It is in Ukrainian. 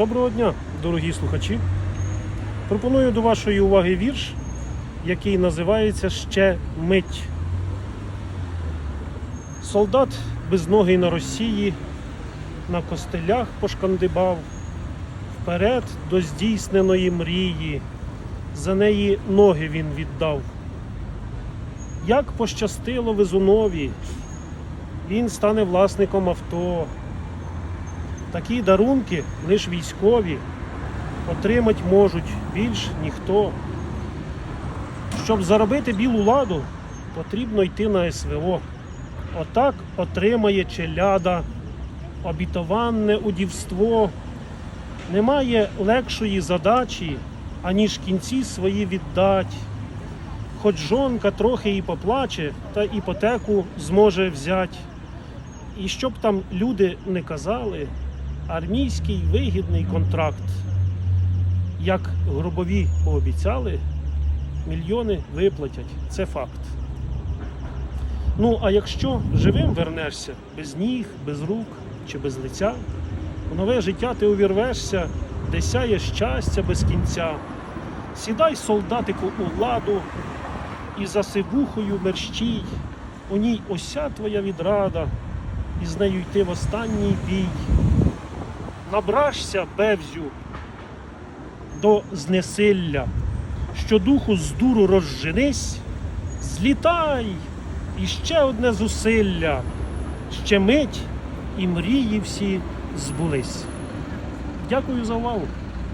Доброго дня, дорогі слухачі. Пропоную до вашої уваги вірш, який називається Ще мить. Солдат безногий на Росії, на костелях пошкандибав, вперед до здійсненої мрії, за неї ноги він віддав. Як пощастило везунові, він стане власником авто. Такі дарунки лиш військові отримать можуть більш ніхто. Щоб заробити білу ладу, потрібно йти на СВО. Отак отримає челяда, обітованне удівство. Немає легшої задачі, аніж кінці свої віддать. Хоч жонка трохи і поплаче, та іпотеку зможе взять. І щоб там люди не казали, армійський вигідний контракт. Як гробові пообіцяли, мільйони виплатять. Це факт. Ну, а якщо живим вернешся, без ніг, без рук чи без лиця, в нове життя ти увірвешся, де сяє щастя без кінця. Сідай, солдатику, у ладу і за сивухою мерщій, у ній ося твоя відрада, і з нею йти в останній бій. Набрашся, бевзю, до знесилля, що духу з дуру розженись, злітай, і ще одне зусилля, ще мить і мрії всі збулись. Дякую за увагу.